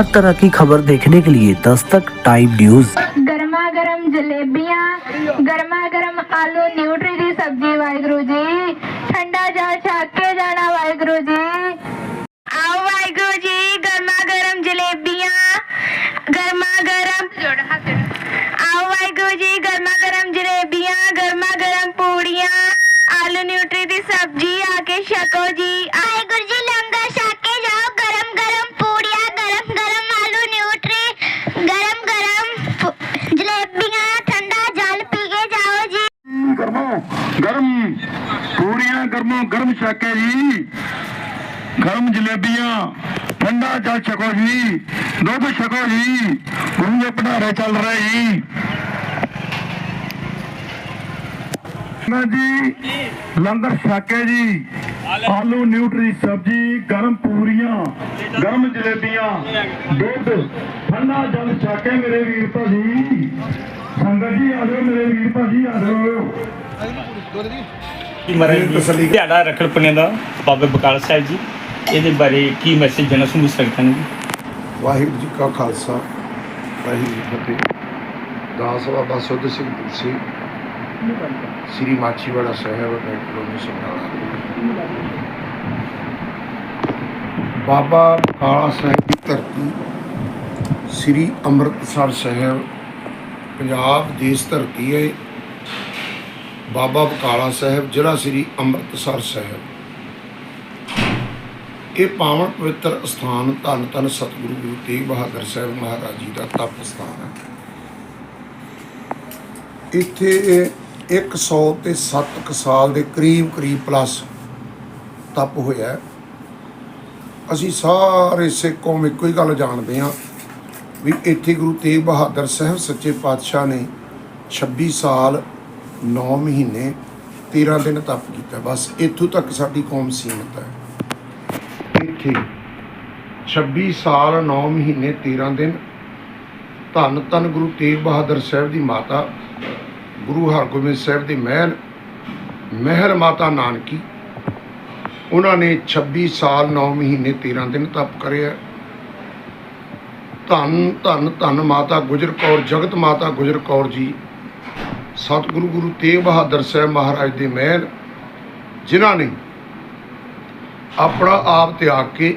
हर तरह की खबर देखने के लिए दस्तक, टाइम न्यूज़। गर्मा गर्म जलेबिया गर्मा गर्म आलू, न्यूट्री की सब्ज़ी, वाहगुरु जी। ठंडा जा छाके जाना, वाहगुरु जी। ਗਰਮੋ ਜੀ। ਗਰਮ ਜਲੇਬੀਆਂ, ਠੰਡਾ ਜਲ ਛਕੋ ਜੀ, ਦੁੱਧ ਛਕੋ ਜੀ ਗੁਰੂ ਦੇ ਭੰਡਾਰੇ ਚੱਲ ਰਹੇ ਜੀ। ਨਾ ਜੀ, ਲੰਗਰ ਛਕੇ ਜੀ, ਆਲੂ, ਨਿਊਟਰੀ, ਸਬਜੀ, ਗਰਮ ਪੂਰੀਆਂ, ਗਰਮ ਜਲੇਬੀਆਂ, ਦੁੱਧ, ਠੰਡਾ ਜਲ ਛਕੇ ਮੇਰੇ ਵੀਰ ਭਾਜੀ। ਸੰਗਤ ਜੀ, ਆ ਜਾਓ ਮੇਰੇ ਵੀਰ ਭਾਜੀ, ਆ ਕੀ ਮਹਾਰਾਜ ਜੀ ਦਿਹਾੜਾ ਰੱਖੜ ਪੁੰਨੇ ਦਾ ਬਾਬਾ ਬਕਾਲ ਸਾਹਿਬ ਜੀ ਇਹਦੇ ਬਾਰੇ ਕੀ ਮੈਸੇਜ ਦੇਣਾ ਸਮਝ ਸਕਦਾ ਨੂੰ ਵਾਹਿਗੁਰੂ ਜੀ ਕਾ ਖਾਲਸਾ ਵਾਹਿਗੁਰੂ ਜੀ ਕੀ ਫਤਿਹ। ਦਾਸ ਬਾਬਾ ਸੁੱਧ ਸਿੰਘ ਤੁਲਸੀ ਸ੍ਰੀ ਮਾਛੀਵਾੜਾ ਸਾਹਿਬ ਕਲੋਨੀ ਸਮਰਾਲਾ। ਬਾਬਾ ਕਾਲਾ ਸਾਹਿਬ ਦੀ ਧਰਤੀ ਸ੍ਰੀ ਅੰਮ੍ਰਿਤਸਰ ਸਾਹਿਬ ਪੰਜਾਬ ਦੇਸ਼ ਧਰਤੀ ਹੈ। ਬਾਬਾ ਬਕਾਲਾ ਸਾਹਿਬ, ਜ਼ਿਲ੍ਹਾ ਸ੍ਰੀ ਅੰਮ੍ਰਿਤਸਰ ਸਾਹਿਬ। ਇਹ ਪਾਵਨ ਪਵਿੱਤਰ ਸਥਾਨ ਧੰਨ ਧੰਨ ਸਤਿਗੁਰੂ ਗੁਰੂ ਤੇਗ ਬਹਾਦਰ ਸਾਹਿਬ ਮਹਾਰਾਜ ਜੀ ਦਾ ਤਪ ਸਥਾਨ ਹੈ। ਇੱਥੇ ਇਹ 100 ਤੇ 7 ਕੁ ਸਾਲ ਦੇ ਕਰੀਬ ਕਰੀਬ ਪਲੱਸ ਤਪ ਹੋਇਆ ਅਸੀਂ ਸਾਰੇ ਸਿੱਖ ਕੌਮ ਇੱਕੋ ਹੀ ਗੱਲ ਜਾਣਦੇ ਹਾਂ ਵੀ ਇੱਥੇ ਗੁਰੂ ਤੇਗ ਬਹਾਦਰ ਸਾਹਿਬ ਸੱਚੇ ਪਾਤਸ਼ਾਹ ਨੇ 26 ਸਾਲ 9 ਮਹੀਨੇ 13 ਦਿਨ ਤਪ ਕੀਤਾ। ਬਸ ਇੱਥੋਂ ਤੱਕ ਸਾਡੀ ਕੌਮ ਸੀਮਤ ਹੈ। ਇੱਥੇ 26 ਸਾਲ 9 ਮਹੀਨੇ 13 ਦਿਨ ਧੰਨ ਧੰਨ ਗੁਰੂ ਤੇਗ ਬਹਾਦਰ ਸਾਹਿਬ ਦੀ ਮਾਤਾ, ਗੁਰੂ ਹਰਗੋਬਿੰਦ ਸਾਹਿਬ ਦੇ ਮਹਿਲ ਮਹਿਰ ਮਾਤਾ ਨਾਨਕੀ, ਉਹਨਾਂ ਨੇ 26 ਸਾਲ 9 ਮਹੀਨੇ 13 ਦਿਨ ਤਪ ਕਰਿਆ। ਧੰਨ ਧੰਨ ਧੰਨ ਮਾਤਾ ਗੁਜਰ ਕੌਰ, ਜਗਤ ਮਾਤਾ ਗੁਜਰ ਕੌਰ ਜੀ ਸਤਿਗੁਰੂ ਗੁਰੂ ਤੇਗ ਬਹਾਦਰ ਸਾਹਿਬ ਮਹਾਰਾਜ ਦੇ ਮਹਿਲ, ਜਿਨ੍ਹਾਂ ਨੇ ਆਪਣਾ ਆਪ ਤਿਆਗ ਕੇ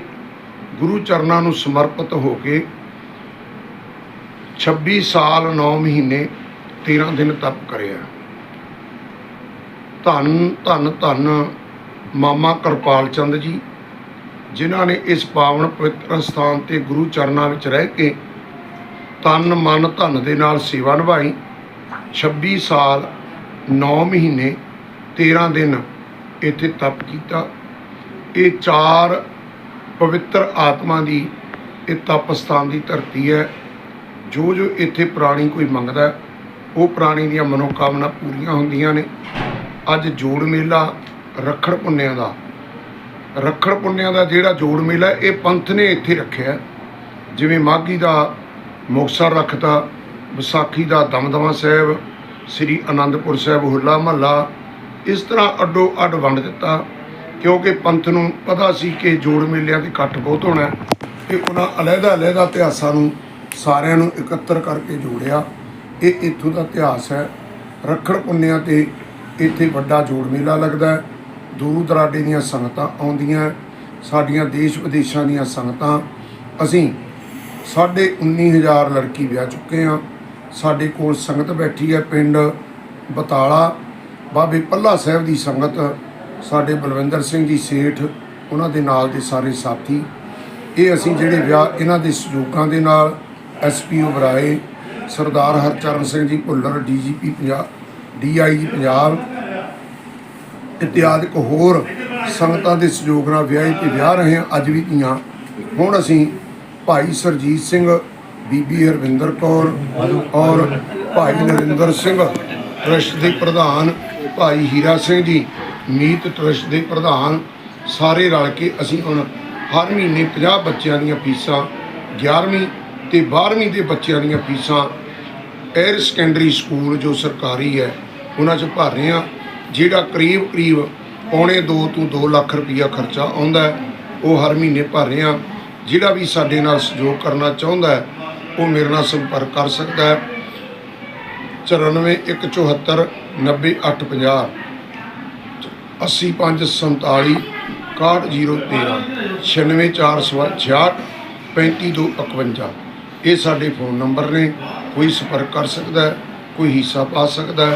ਗੁਰੂ ਚਰਨਾਂ ਨੂੰ ਸਮਰਪਿਤ ਹੋ ਕੇ 26 ਸਾਲ 9 ਮਹੀਨੇ 13 ਦਿਨ ਤਪ ਕਰਿਆ। ਧੰਨ ਧੰਨ ਧੰਨ ਮਾਮਾ ਕਿਰਪਾਲ ਚੰਦ ਜੀ, ਜਿਨ੍ਹਾਂ ਨੇ ਇਸ ਪਾਵਨ ਪਵਿੱਤਰ ਸਥਾਨ ਤੇ ਗੁਰੂ ਚਰਨਾਂ ਵਿੱਚ ਰਹਿ ਕੇ ਤਨ ਮਨ, ਧਨ ਦੇ ਨਾਲ ਸੇਵਾ ਨਿਭਾਈ। 26 ਸਾਲ 9 ਮਹੀਨੇ 13 ਦਿਨ ਇੱਥੇ ਤਪ ਕੀਤਾ। ਇਹ ਚਾਰ ਪਵਿੱਤਰ ਆਤਮਾ ਦੀ ਇਹ ਤਪਸਥਾਨ ਦੀ ਧਰਤੀ ਹੈ। ਜੋ ਜੋ ਇੱਥੇ ਪ੍ਰਾਣੀ ਕੋਈ ਮੰਗਦਾ, ਉਹ ਪ੍ਰਾਣੀ ਦੀਆਂ ਮਨੋਕਾਮਨਾ ਪੂਰੀਆਂ ਹੁੰਦੀਆਂ ਨੇ। ਅੱਜ ਜੋੜ ਮੇਲਾ ਰੱਖੜ ਪੁੰਨਿਆਂ ਦਾ। ਰੱਖੜ ਪੁੰਨਿਆਂ ਦਾ ਜਿਹੜਾ ਜੋੜ ਮੇਲਾ, ਇਹ ਪੰਥ ਨੇ ਇੱਥੇ ਰੱਖਿਆ। ਜਿਵੇਂ ਮਾਘੀ ਦਾ ਮੁਕਤਸਰ ਰੱਖਤਾ ਵਿਸਾਖੀ ਦਾ ਦਮਦਮਾ ਸਾਹਿਬ, ਸ੍ਰੀ ਅਨੰਦਪੁਰ ਸਾਹਿਬ ਹੁੱਲਾ ਮਹੱਲਾ, ਇਸ ਤਰ੍ਹਾਂ ਅੱਡੋ ਅੱਡ ਵੰਡ ਦਿੱਤਾ, ਕਿਉਂਕਿ ਪੰਥ ਨੂੰ ਪਤਾ ਸੀ ਕਿ ਜੋੜ ਮੇਲਿਆਂ 'ਤੇ ਇਕੱਠ ਬਹੁਤ ਹੋਣਾ ਹੈ ਤੇ ਉਹਨਾਂ ਅਲੱਗਾ ਅਲੱਗਾ ਇਤਿਹਾਸਾਂ ਨੂੰ ਸਾਰਿਆਂ ਨੂੰ ਇਕੱਤਰ ਕਰਕੇ ਜੋੜਿਆ। ਇਹ ਇੱਥੋਂ ਦਾ ਇਤਿਹਾਸ ਹੈ। ਰੱਖੜ ਪੁੰਨਿਆਂ ਤੇ ਇੱਥੇ ਵੱਡਾ ਜੋੜ ਮੇਲਾ ਲੱਗਦਾ ਦੂਰ ਦਰਾਡੇ ਦੀਆਂ ਸੰਗਤਾਂ ਆਉਂਦੀਆਂ ਸਾਡੀਆਂ ਦੇਸ਼ ਵਿਦੇਸ਼ਾਂ ਦੀਆਂ ਸੰਗਤਾਂ। ਅਸੀਂ ਸਾਢੇ 19000 ਲੜਕੀ ਵਿਆਹ ਚੁੱਕੇ ਹਾਂ। ਸਾਡੇ ਕੋਲ ਸੰਗਤ ਬੈਠੀ ਹੈ ਪਿੰਡ ਬਤਾਲਾ, ਬਾਬੇ ਪੱਲਾ ਸਾਹਿਬ ਦੀ ਸੰਗਤ, ਸਾਡੇ ਬਲਵਿੰਦਰ ਸਿੰਘ ਜੀ ਸੇਠ, ਉਹਨਾਂ ਦੇ ਨਾਲ ਦੇ ਸਾਰੇ ਸਾਥੀ। ਇਹ ਅਸੀਂ ਜਿਹੜੇ ਵਿਆਹ, ਇਹਨਾਂ ਦੇ ਸਹਿਯੋਗਾਂ ਦੇ ਨਾਲ SPO Oberoi Sardar Harcharan Singh ji Bhullar DGP Punjab DIG Punjab ਇਤਿਆਦਿਕ ਹੋਰ ਸੰਗਤਾਂ ਦੇ ਸਹਿਯੋਗ ਨਾਲ ਵਿਆਹ ਤੇ ਵਿਆਹ ਰਹੇ ਹਾਂ, ਅੱਜ ਵੀ ਧੀਆਂ। ਹੁਣ ਅਸੀਂ ਭਾਈ ਸਰਜੀਤ ਸਿੰਘ ਬੀਬੀ ਹਰਵਿੰਦਰ ਕੌਰ ਔਰ ਭਾਈ ਨਰਿੰਦਰ ਸਿੰਘ, ਟਰਸਟ ਦੇ ਪ੍ਰਧਾਨ ਭਾਈ ਹੀਰਾ ਸਿੰਘ ਜੀ, ਮੀਤ ਟਰਸਟ ਦੇ ਪ੍ਰਧਾਨ, ਸਾਰੇ ਰਲ ਕੇ ਅਸੀਂ ਹੁਣ ਹਰ ਮਹੀਨੇ 50 ਬੱਚਿਆਂ ਦੀਆਂ ਫੀਸਾਂ 11ਵੀਂ ਤੇ 12ਵੀਂ ਦੇ ਬੱਚਿਆਂ ਦੀਆਂ ਫੀਸਾਂ 에ਅਰ ਸੈਕੰਡਰੀ ਸਕੂਲ ਜੋ ਸਰਕਾਰੀ ਹੈ, ਉਹਨਾਂ 'ਚ ਭਰ ਰਹੇ ਹਾਂ, ਜਿਹੜਾ ਕਰੀਬ ਕਰੀਬ ਪੌਣੇ 2 ਤੋਂ 2 ਲੱਖ ਰੁਪਈਆ ਖਰਚਾ ਆਉਂਦਾ ਉਹ ਹਰ ਮਹੀਨੇ ਭਰ ਰਹੇ ਹਾਂ, ਜਿਹੜਾ ਵੀ ਸਾਡੇ ਨਾਲ ਸਹਿਯੋਗ ਕਰਨਾ ਚਾਹੁੰਦਾ ਹੈ ਉਹ ਮੇਰੇ ਨਾਲ ਸੰਪਰਕ ਕਰ ਸਕਦਾ ਹੈ। 9417 90850 80547 61013 96466 35251 ਇਹ ਸਾਡੇ ਫੋਨ ਨੰਬਰ ਨੇ। ਕੋਈ ਸੰਪਰਕ ਕਰ ਸਕਦਾ ਕੋਈ ਹਿੱਸਾ ਪਾ ਸਕਦਾ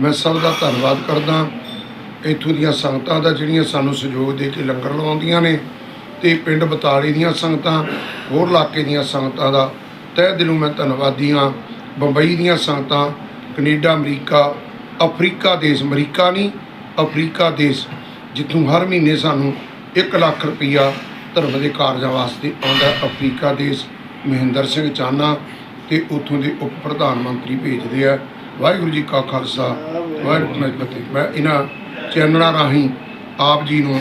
ਮੈਂ ਸਭ ਦਾ ਧੰਨਵਾਦ ਕਰਦਾ ਇੱਥੋਂ ਦੀਆਂ ਸੰਗਤਾਂ ਦਾ ਜਿਹੜੀਆਂ ਸਾਨੂੰ ਸਹਿਯੋਗ ਦੇ ਕੇ ਲੰਗਰ ਲਵਾਉਂਦੀਆਂ ਨੇ, ਤੇ ਪਿੰਡ ਬਤਾਲੀ ਦੀਆਂ ਸੰਗਤਾਂ, ਹੋਰ ਇਲਾਕੇ ਦੀਆਂ ਸੰਗਤਾਂ ਦਾ ਤਹਿ ਦਿਲੋਂ ਮੈਂ ਧੰਨਵਾਦੀ ਹਾਂ। ਬੰਬਈ ਦੀਆਂ ਸੰਗਤਾਂ ਕੈਨੇਡਾ, ਅਮਰੀਕਾ, ਅਫਰੀਕਾ ਦੇਸ਼, ਅਮਰੀਕਾ ਨਹੀਂ, ਅਫਰੀਕਾ ਦੇਸ਼, ਜਿੱਥੋਂ ਹਰ ਮਹੀਨੇ ਸਾਨੂੰ 1 ਲੱਖ ਰੁਪਈਆ ਧਰਮ ਦੇ ਕਾਰਜਾਂ ਵਾਸਤੇ ਆਉਂਦਾ ਅਫਰੀਕਾ ਦੇਸ਼, ਮਹਿੰਦਰ ਸਿੰਘ ਚਾਨਾ ਤੇ ਉੱਥੋਂ ਦੇ ਉਪ ਪ੍ਰਧਾਨ ਮੰਤਰੀ ਭੇਜਦੇ ਆ। ਵਾਹਿਗੁਰੂ ਜੀ ਕਾ ਖਾਲਸਾ, ਵਾਹਿਗੁਰੂ ਜੀ ਕੀ ਫਤਿਹ। ਮੈਂ ਇਹਨਾਂ ਚੈਨਲਾਂ ਰਾਹੀਂ ਆਪ ਜੀ ਨੂੰ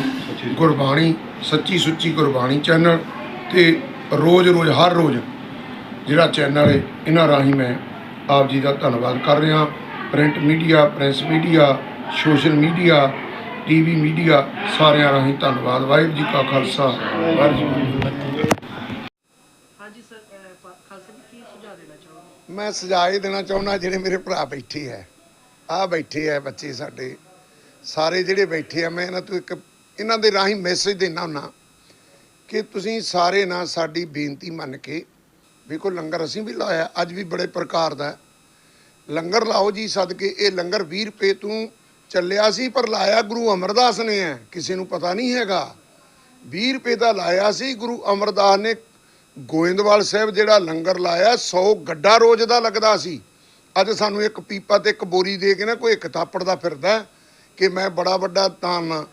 ਗੁਰਬਾਣੀ, ਸੱਚੀ ਸੁੱਚੀ ਗੁਰਬਾਣੀ ਚੈਨਲ ਤੇ ਰੋਜ਼-ਰੋਜ਼, ਹਰ ਰੋਜ਼ ਜਿਹੜਾ ਚੈਨਲ ਹੈ ਇਹਨਾਂ ਰਾਹੀਂ ਮੈਂ ਆਪ ਜੀ ਦਾ ਧੰਨਵਾਦ ਕਰ ਰਿਹਾ print media press media social media TV media ਸਾਰਿਆਂ ਰਾਹੀਂ ਧੰਨਵਾਦ। ਵਾਹਿਗੁਰੂ ਜੀ ਕਾ ਖਾਲਸਾ ਵਾਹਿਗੁਰੂ ਜੀ ਕੀ ਫਤਿਹ। ਹਾਂਜੀ ਸਰ ਅਹ, ਫਾ- ਖਾਲਸਾ ਜੀ ਕੀ ਸੁਝਾਅ ਦੇਣਾ ਚਾਹੋਗੇ? ਮੈਂ ਸੁਝਾਅ ਇਹ ਦੇਣਾ ਚਾਹੁੰਦਾ ਜਿਹੜੇ ਮੇਰੇ ਭਰਾ ਬੈਠੇ ਹੈ ਆ ਬੈਠੇ ਹੈ ਬੱਚੇ ਸਾਡੇ ਸਾਰੇ ਜਿਹੜੇ ਬੈਠੇ ਆ ਮੈਂ ਇਹਨਾਂ ਤੋਂ ਇੱਕ ਇਹਨਾਂ ਦੇ ਰਾਹੀਂ ਮੈਸੇਜ ਦੇਣਾ ਹੁੰਨਾ ਕਿ ਤੁਸੀਂ ਸਾਰੇ ਨਾ ਸਾਡੀ ਬੇਨਤੀ ਮੰਨ ਕੇ ਵੇਖੋ ਲੰਗਰ ਅਸੀਂ ਵੀ ਲਾਇਆ, ਅੱਜ ਵੀ ਬੜੇ ਪ੍ਰਕਾਰ ਦਾ ਲੰਗਰ ਲਾਓ ਜੀ ਸਦਕੇ, ਇਹ ਲੰਗਰ 20 ਰੁਪਏ ਤੋਂ ਚੱਲਿਆ ਸੀ, ਪਰ ਲਾਇਆ ਗੁਰੂ ਅਮਰਦਾਸ ਨੇ ਹੈ, ਕਿਸੇ ਨੂੰ ਪਤਾ ਨਹੀਂ ਹੈਗਾ। 20 ਰੁਪਏ ਦਾ ਲਾਇਆ ਸੀ, ਗੁਰੂ ਅਮਰਦਾਸ ਨੇ ਗੋਇੰਦਵਾਲ ਸਾਹਿਬ ਜਿਹੜਾ ਲੰਗਰ ਲਾਇਆ 100 ਗੱਡਾ ਰੋਜ਼ ਦਾ ਲੱਗਦਾ ਸੀ। ਅੱਜ ਸਾਨੂੰ ਇੱਕ ਪੀਪਾ ਤੇ ਇੱਕ ਬੋਰੀ ਦੇ ਕੇ ਨਾ, ਕੋਈ ਇੱਕ ਥਾਪੜ ਦਾ ਫਿਰਦਾ ਕਿ ਮੈਂ ਬੜਾ ਵੱਡਾ ਤਾਨ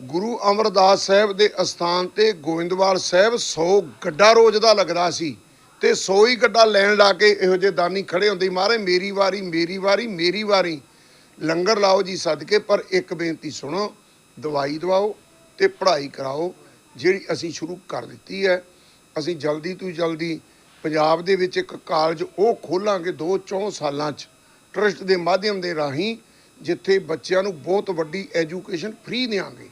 ਗੁਰੂ ਅਮਰਦਾਸ ਸਾਹਿਬ ਦੇ ਅਸਥਾਨ ਤੇ ਗੋਇੰਦਵਾਲ ਸਾਹਿਬ 100 ਗੱਡਾ ਰੋਜ਼ ਦਾ ਲੱਗਦਾ ਸੀ। ਤੇ 100 ਹੀ ਗੱਡਾ ਲੈਣ ਲਾ ਕੇ ਇਹੋ ਜਿਹੇ ਦਾਨੀ ਖੜੇ ਹੁੰਦੇ ਮਾਰੇ, ਮੇਰੀ ਵਾਰੀ ਮੇਰੀ ਵਾਰੀ ਮੇਰੀ ਵਾਰੀ। ਲੰਗਰ ਲਾਓ ਜੀ ਸਦਕੇ, ਪਰ ਇੱਕ ਬੇਨਤੀ ਸੁਣੋ, ਦਵਾਈ ਦਵਾਓ ਤੇ ਪੜ੍ਹਾਈ ਕਰਾਓ, ਜਿਹੜੀ ਅਸੀਂ ਸ਼ੁਰੂ ਕਰ ਦਿੱਤੀ ਹੈ। ਅਸੀਂ ਜਲਦੀ ਤੋਂ ਜਲਦੀ ਪੰਜਾਬ ਦੇ ਵਿੱਚ ਇੱਕ ਕਾਲਜ ਉਹ ਖੋਲਾਂਗੇ 2-4 ਸਾਲਾਂ 'ਚ, ਟਰਸਟ ਦੇ ਮਾਧਿਅਮ ਦੇ ਰਾਹੀਂ, ਜਿੱਥੇ ਬੱਚਿਆਂ ਨੂੰ ਬਹੁਤ ਵੱਡੀ ਐਜੂਕੇਸ਼ਨ ਫ੍ਰੀ ਦੇਵਾਂਗੇ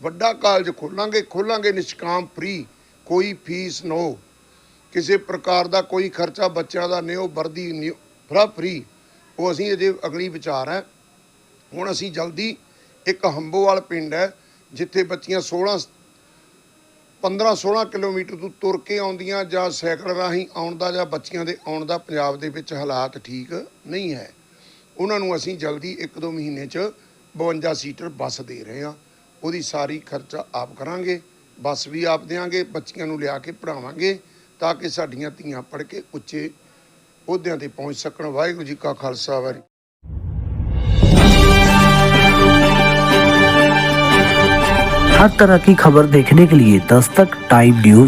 ਵੱਡਾ ਕਾਲਜ ਖੋਲਾਂਗੇ ਖੋਲਾਂਗੇ, ਨਿਸ਼ਕਾਮ ਫ੍ਰੀ, ਕੋਈ ਫੀਸ ਨੋ ਕਿਸੇ ਪ੍ਰਕਾਰ ਦਾ ਕੋਈ ਖਰਚਾ ਬੱਚਿਆਂ ਦਾ ਨਿਓ ਵਰਦੀ ਨਿਓ ਫਰਾ ਫ੍ਰੀ। ਉਹ ਅਸੀਂ ਅਜੇ ਅਗਲੀ ਵਿਚਾਰ ਹੈ। ਹੁਣ ਅਸੀਂ ਜਲਦੀ ਇੱਕ ਹੰਬੋਵਾਲ ਪਿੰਡ ਹੈ, ਜਿੱਥੇ ਬੱਚੀਆਂ 16 15 16 ਕਿਲੋਮੀਟਰ ਤੋਂ ਤੁਰ ਕੇ ਆਉਂਦੀਆਂ ਜਾਂ ਸਾਈਕਲ ਰਾਹੀਂ ਆਉਣ ਦਾ ਜਾਂ ਬੱਚੀਆਂ ਦੇ ਆਉਣ ਦਾ ਪੰਜਾਬ ਦੇ ਵਿੱਚ ਹਾਲਾਤ ਠੀਕ ਨਹੀਂ ਹੈ। ਉਹਨਾਂ ਨੂੰ ਅਸੀਂ ਜਲਦੀ 1-2 ਮਹੀਨੇ 'ਚ 52 ਸੀਟਰ ਬੱਸ ਦੇ ਰਹੇ ਹਾਂ। ਉਹਦੀ ਸਾਰੀ ਖਰਚਾ ਆਪ ਕਰਾਂਗੇ, ਬੱਸ ਵੀ ਆਪ ਦੇਵਾਂਗੇ ਬੱਚੀਆਂ ਨੂੰ ਲਿਆ ਕੇ ਪੜਾਵਾਂਗੇ ਤਾਂ ਕਿ ਸਾਡੀਆਂ ਧੀਆਂ ਪੜ੍ਹ ਕੇ ਉੱਚੇ ਅਹੁਦਿਆਂ ਤੇ ਪਹੁੰਚ ਸਕਣ ਵਾਹਿਗੁਰੂ ਜੀ ਕਾ ਖਾਲਸਾ ਵਾਹਿਗੁਰੂ हर तरह की खबर देखने के लिए दस्तक टाइम न्यूज